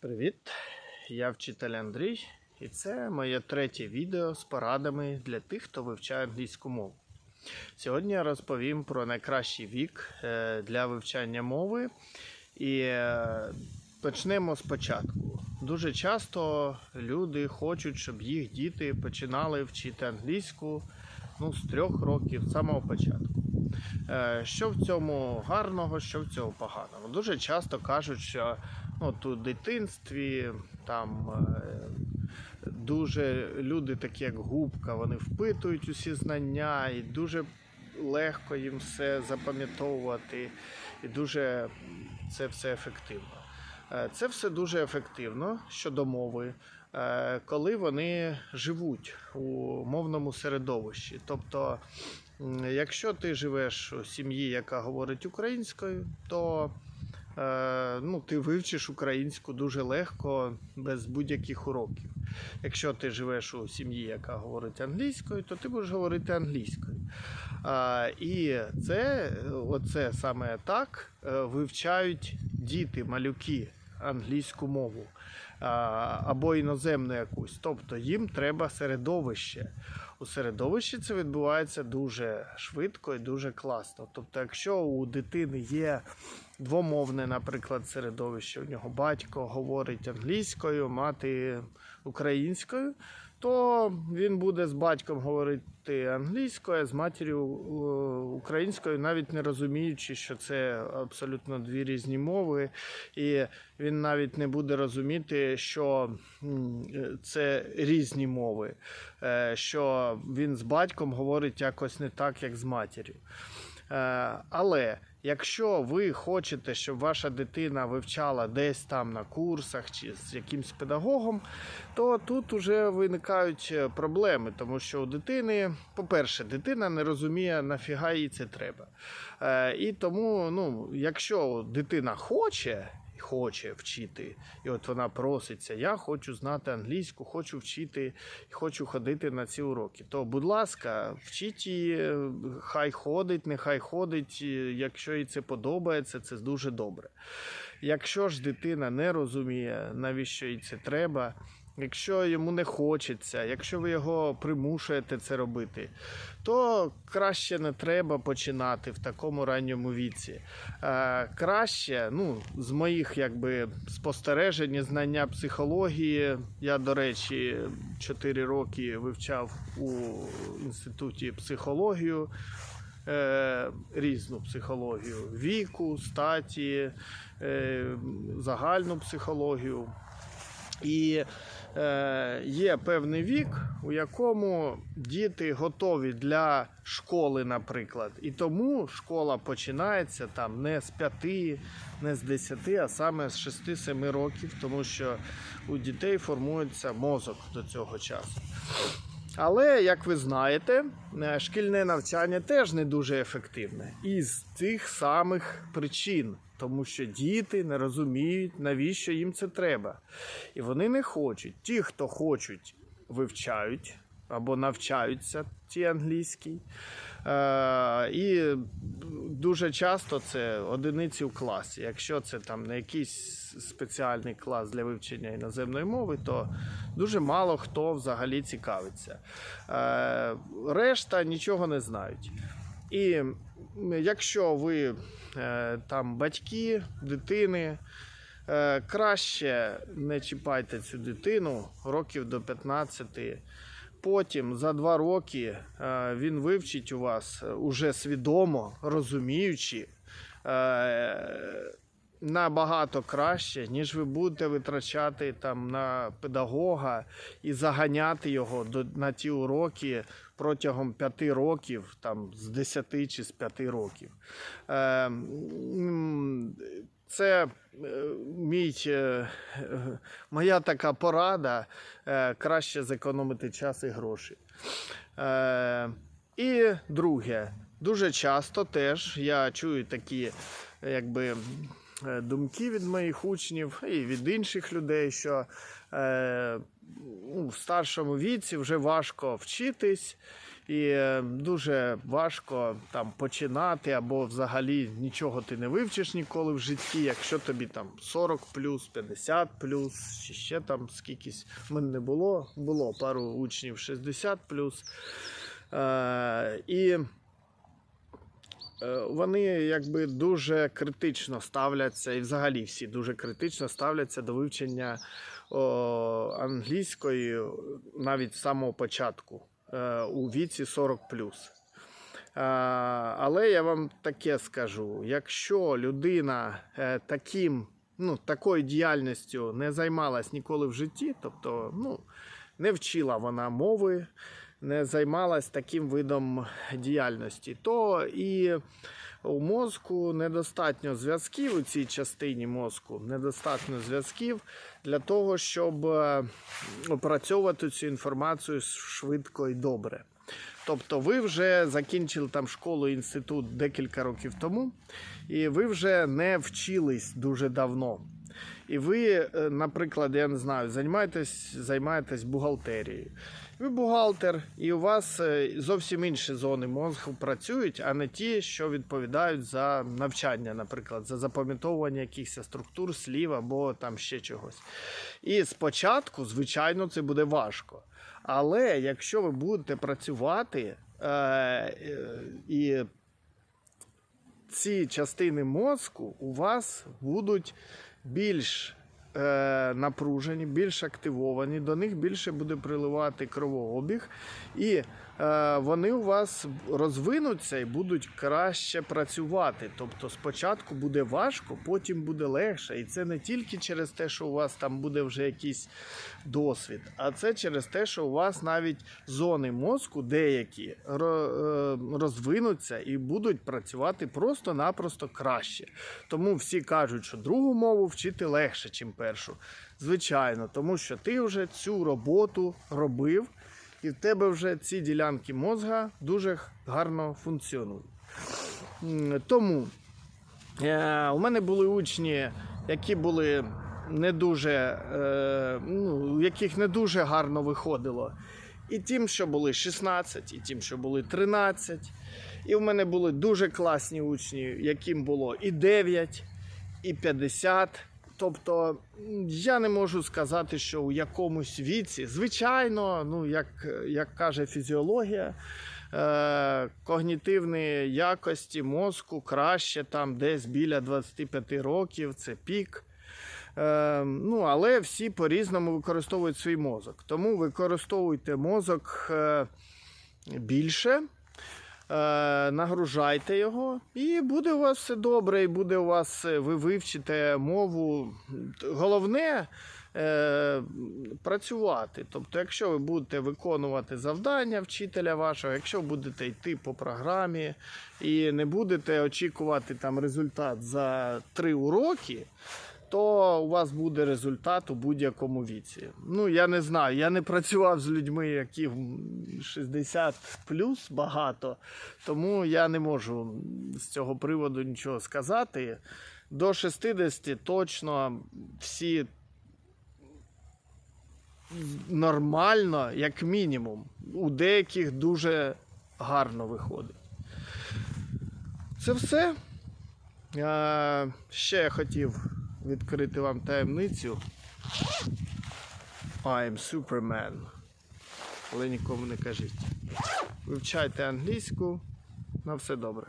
Привіт! Я вчитель Андрій, і це моє третє відео з порадами для тих, хто вивчає англійську мову. Сьогодні я розповім про найкращий вік е, для вивчання мови. І е, почнемо спочатку. Дуже часто люди хочуть, щоб їх діти починали вчити англійську ну, з трьох років, з самого початку. Е, Що в цьому гарного, що в цьому поганого? Дуже часто кажуть, що от у дитинстві там е, дуже люди, такі як губка, вони впитують усі знання і дуже легко їм все запам'ятовувати, і дуже це все ефективно. Е, Це все дуже ефективно щодо мови, е, коли вони живуть у мовному середовищі. Тобто, якщо ти живеш у сім'ї, яка говорить українською, то ну, ти вивчиш українську дуже легко, без будь-яких уроків. Якщо ти живеш у сім'ї, яка говорить англійською, то ти будеш говорити англійською. І це, оце саме так е, вивчають діти, малюки англійську мову або іноземну якусь. Тобто їм треба середовище. У середовищі це відбувається дуже швидко і дуже класно. Тобто, якщо у дитини є двомовне, наприклад, середовище, у нього батько говорить англійською, мати українською, то він буде з батьком говорити англійською, а з матір'ю е, українською, навіть не розуміючи, що це абсолютно дві різні мови, і він навіть не буде розуміти, що е, це різні мови, е, що він з батьком говорить якось не так, як з матір'ю. Але якщо ви хочете, щоб ваша дитина вивчала десь там на курсах чи з якимсь педагогом, то тут вже виникають е, проблеми, тому що у дитини, по-перше, дитина не розуміє, нафіга їй це треба. Е, І тому, ну, якщо дитина хоче. Хоче вчити, і от вона проситься. Я хочу знати англійську, хочу вчити, хочу ходити на ці уроки. То, будь ласка, вчіть її, хай ходить, нехай ходить. Якщо їй це подобається, це дуже добре. Якщо ж дитина не розуміє, навіщо їй це треба, якщо йому не хочеться, якщо ви його примушуєте це робити, то краще не треба починати в такому ранньому віці. Е, краще, ну, з моїх якби спостережень, знання психології, я, до речі, 4 роки вивчав у інституті психологію. Е, різну психологію віку, статі, е, загальну психологію. І є певний вік, у якому діти готові для школи, наприклад. І тому школа починається там не з 5, не з 10, а саме з 6-7 років, тому що у дітей формується мозок до цього часу. Але, як ви знаєте, е, шкільне навчання теж не дуже ефективне. Із тих самих причин, тому що діти не розуміють, навіщо їм це треба. І вони не хочуть. Ті, хто хочуть, вивчають або навчаються ті англійській. Е, і дуже часто це одиниці в класі. Якщо це там не якийсь спеціальний клас для вивчення іноземної мови, то дуже мало хто взагалі цікавиться. Е, решта нічого не знають. І якщо ви е, там батьки, дитини, е, краще не чіпайте цю дитину років до 15. Потім за два роки е, він вивчить у вас уже свідомо, розуміючи, набагато краще, ніж ви будете витрачати там на педагога і заганяти його до, на ті уроки протягом п'яти років, там з 10 чи з 5 років. Е, це е, мій, е, моя така порада. Краще зекономити час і гроші. І друге, дуже часто теж я чую такі якби думки від моїх учнів і від інших людей, що е, ну, в старшому віці вже важко вчитись. І е, дуже важко там починати, або взагалі нічого ти не вивчиш ніколи в житті, якщо тобі там 40 плюс, 50 плюс, чи ще там скількись. В мене не було, було пару учнів 60 плюс. Е, і е, вони якби дуже критично ставляться, і взагалі всі дуже критично ставляться до вивчення о, англійської навіть з самого початку е, у віці 40 Але я вам таке скажу: якщо людина е, таким, ну, такою діяльністю не займалась ніколи в житті, тобто ну, не вчила вона мови, не займалась таким видом діяльності, то і у мозку недостатньо зв'язків у цій частині мозку, недостатньо зв'язків для того, щоб е, опрацьовувати цю інформацію швидко і добре. Тобто ви вже закінчили там школу, інститут декілька років тому, і ви вже не вчились дуже давно. І ви, е, наприклад, я не знаю, займаєтесь, займаєтесь бухгалтерією. Ви бухгалтер, і у вас е, зовсім інші зони мозку працюють, а не ті, що відповідають за навчання, наприклад, за запам'ятовування якихось структур, слів або там ще чогось. І спочатку, звичайно, це буде важко. Але якщо ви будете працювати е, і ці частини мозку у вас будуть більш напружені, більш активовані, до них більше буде приливати кровообіг, і е, вони у вас розвинуться і будуть краще працювати. Тобто спочатку буде важко, потім буде легше. І це не тільки через те, що у вас там буде вже якийсь досвід, а це через те, що у вас навіть зони мозку деякі е, розвинуться і будуть працювати просто-напросто краще. Тому всі кажуть, що другу мову вчити легше, ніж першу. Звичайно, тому що ти вже цю роботу робив, і в тебе вже ці ділянки мозга дуже гарно функціонують. Тому е, у мене були учні, які були не дуже, е, ну, яких не дуже гарно виходило. І тим, що були 16, і тим, що були 13. І в мене були дуже класні учні, яким було і 9, і 50. Тобто я не можу сказати, що у якомусь віці, звичайно, ну як, як каже фізіологія, е, когнітивні якості мозку краще там десь біля 25 років, це пік. Е, ну, але всі по-різному використовують свій мозок. Тому використовуйте мозок е, більше, нагружайте його, і буде у вас все добре, і буде у вас, е, ви вивчите мову. Головне е, працювати. Тобто, якщо ви будете виконувати завдання вчителя вашого, якщо будете йти по програмі і не будете очікувати там результат за три уроки то у вас буде результат у будь-якому віці. Ну, я не знаю, я не працював з людьми, які 60 плюс багато, тому я не можу з цього приводу нічого сказати. До 60 точно всі нормально, як мінімум. У деяких дуже гарно виходить. Це все. Ще я хотів відкрити вам таємницю. I'm Superman. Але нікому не кажіть. Вивчайте англійську. На все добре.